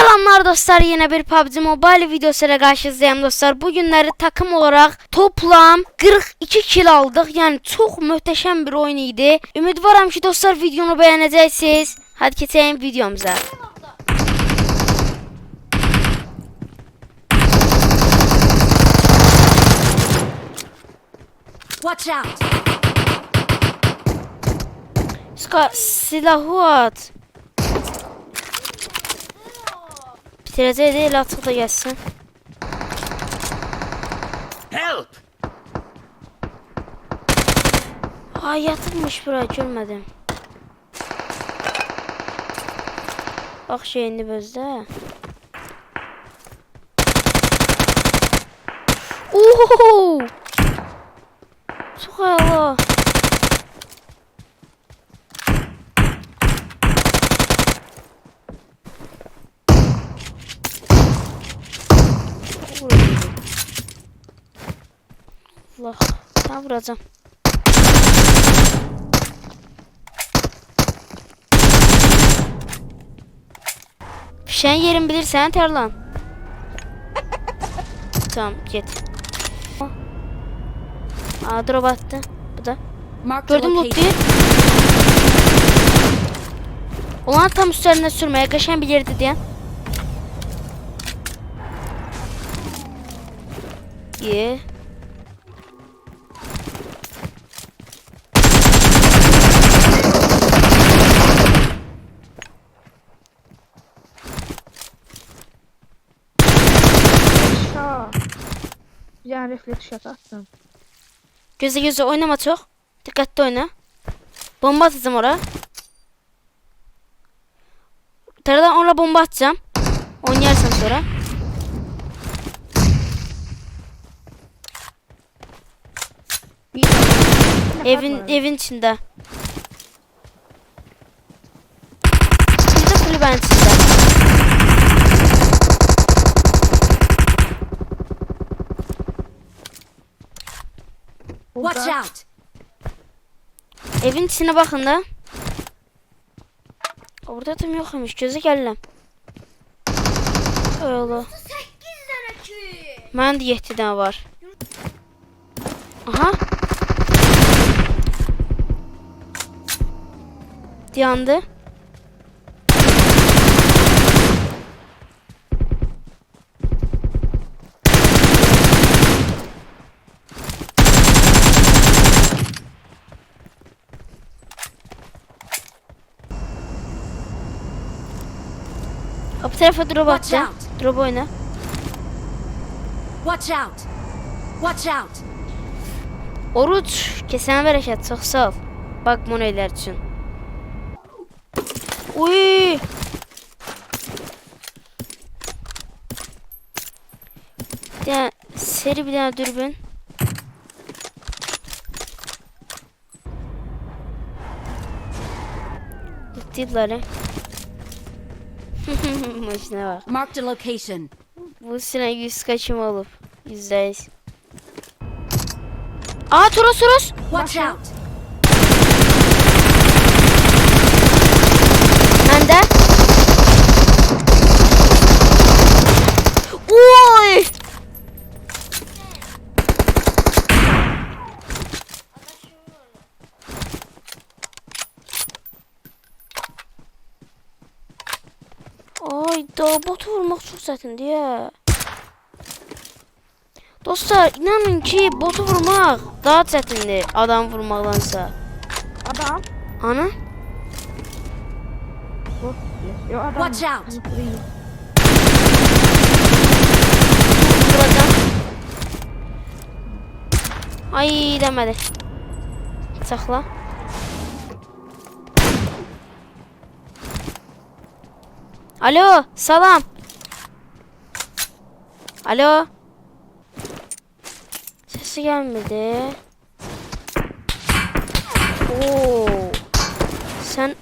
Selamlar dostlar yine bir PUBG Mobile videosuyla karşınızdayım dostlar. Bugünleri takım olarak toplam 42 kill aldık. Yani çok muhteşem bir oyun idi. Ümit varam ki dostlar videonu beğeneceksiniz. Hadi geçelim videomuza. Watch out! Ska silahı at. Bitireceği değil artık da gelsin. Help! Aa yatırmış buraya görmedim. Bak şeyini bezde. Oho! Çok havalı. Allah. Ben vuracağım. Fişen yerin bilirsen terlan. tamam git. Aa drop attı. Bu da. Gördüm loot location. değil. Ulan tam üstlerine sürmeye kaşan bir yerdi diyen. İyi. Tane refleks shot attım. Göze göze oynama çok. Dikkatli oyna. Bomba atacağım oraya. Taradan oraya bomba atacağım. Oynayarsam sonra. Evin evin içinde. Bir de kulübenin içinde. Watch out! Evin içine bakın da. Orada tam yokmuş. Gözü geldim. Öyle. Mən də 7 dənə var. Aha. Dayandı. O bu tarafa drop Watch attı. out. Drop oyna. Watch out! Watch out! Oruç, kesene bereket, çok sağ ol. Bak moneyler için. Uy! Bir tane seri bir tane dürbün. Gittiler. Başına bak. Marked a location. Bu sene yüz kaçım olup. Yüzdeyiz. Aa Toros Toros. Watch out! Bende. Oy! Ay da botu vurmak çok çətindir ya. Dostlar inanın ki botu vurmak daha çətindir adam vurmaqdansa. Adam. Ana? Yo adam. Watch out. Hani. Vuracağım. Ay demedi. Sakla. Alo, salam. Alo. Sesi gelmedi. Oo. Sen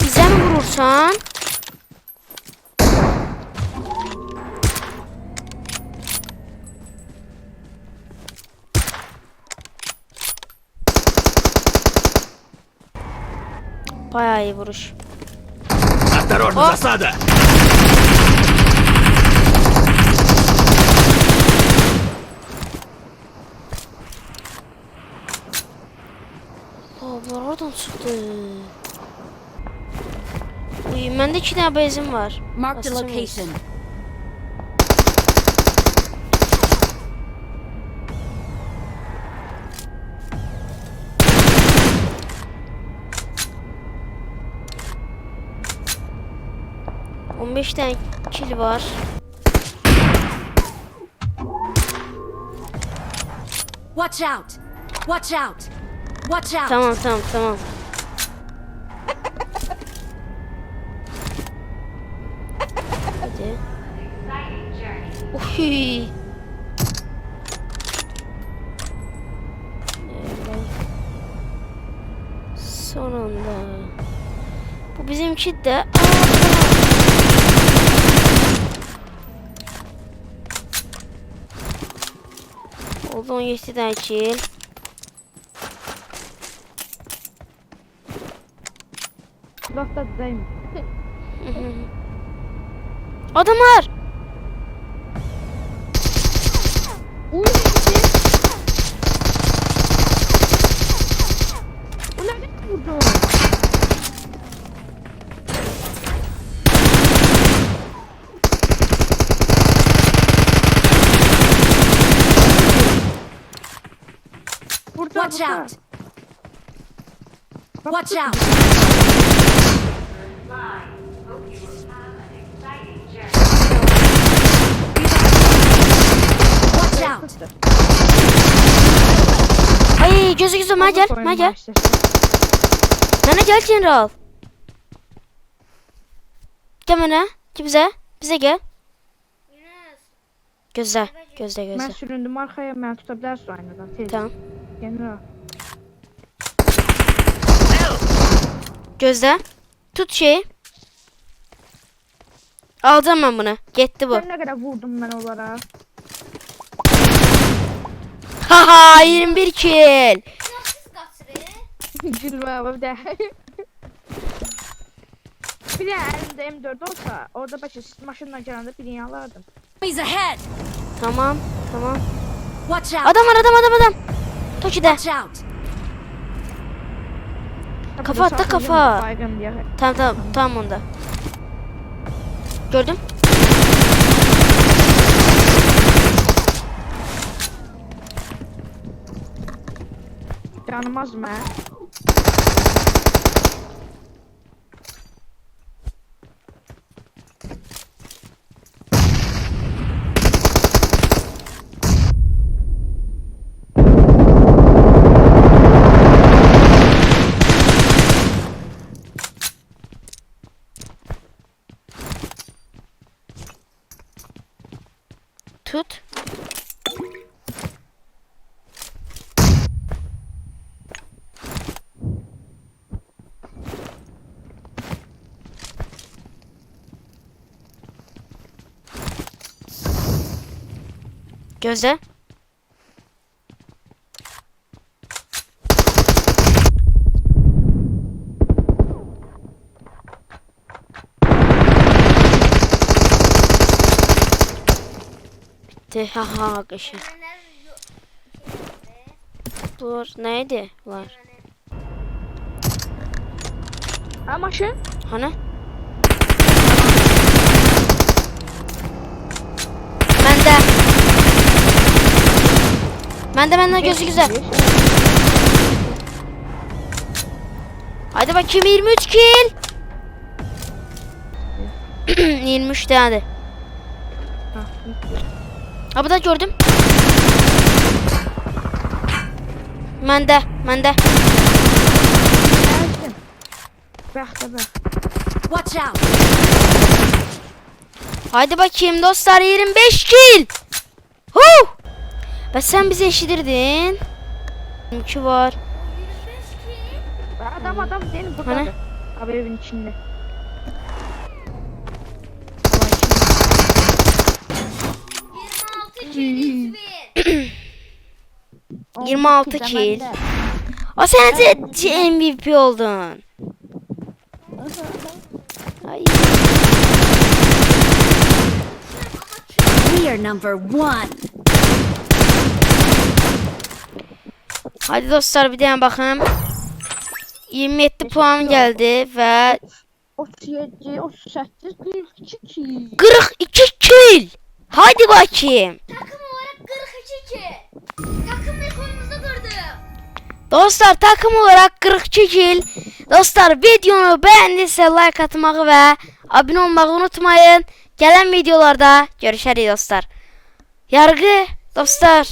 bize mi vurursan? Bayağı iyi vuruş. Осторожно, О! засада! Abi oradan çıktı. Uy, bende iki tane bezim var. Mark the location. 15 tane kill var. Watch out! Watch out! Watch out! Tamam tamam tamam. Hadi. Uy. Evet. Sonunda. Bu bizimki de. Aa, tamam. Oldu 17 tane kill. Uzaqdadayım. Adamlar. Uy! Burada, Watch burada. out! Bak, Watch out! Watch out! Ay gözü gözü mən gel, mən gel. General. Gel mənə, ki bizə, bizə gel. Gözlə, gözlə, Mən gözlə. süründüm arxaya, məni tuta bilərsən aynadan. Tez. Tamam. General. Gözlə. Tut şeyi. Alacağım mən bunu. Getdi bu. Nə qədər vurdum mən onlara? Haha 21 kill. Gülmə bir də. bir də əlimdə M4 olsa, orada başa maşınla gələndə birini alardım. He's ahead! Tamam, tamam. Watch out! Adam var, adam, adam, adam. Out! Kafa at da kafa. Tamam, tamam, tamam onda. Gördüm. Canımaz mı? Tut. Gözle. Bitti. Haha kışı. Dur neydi var? Ha maşın? Hani? Bende. Bende bende gözü güzel. Hadi bakayım 23 kill. 23 tane. Ha, Ha bu da gördüm. Mende, mende. Geldim. Bak da. Watch out! Hadi bakayım dostlar 25 kill. Huh! Ve sen bizi eşitirdin. 2 var. Adam adam değil burada. Hani? Abi evin içinde. 26 kill. O sen de MVP oldun. We are number one! Hadi dostlar bir tane bakın. 27 puan geldi ve 37, 38, 42 ki. 42 kill. Hadi bakayım. Dostlar takım olarak 42 kill. Dostlar videonu beğendiyse like atmayı ve abone olmayı unutmayın. Gelen videolarda görüşürüz dostlar. Yargı dostlar.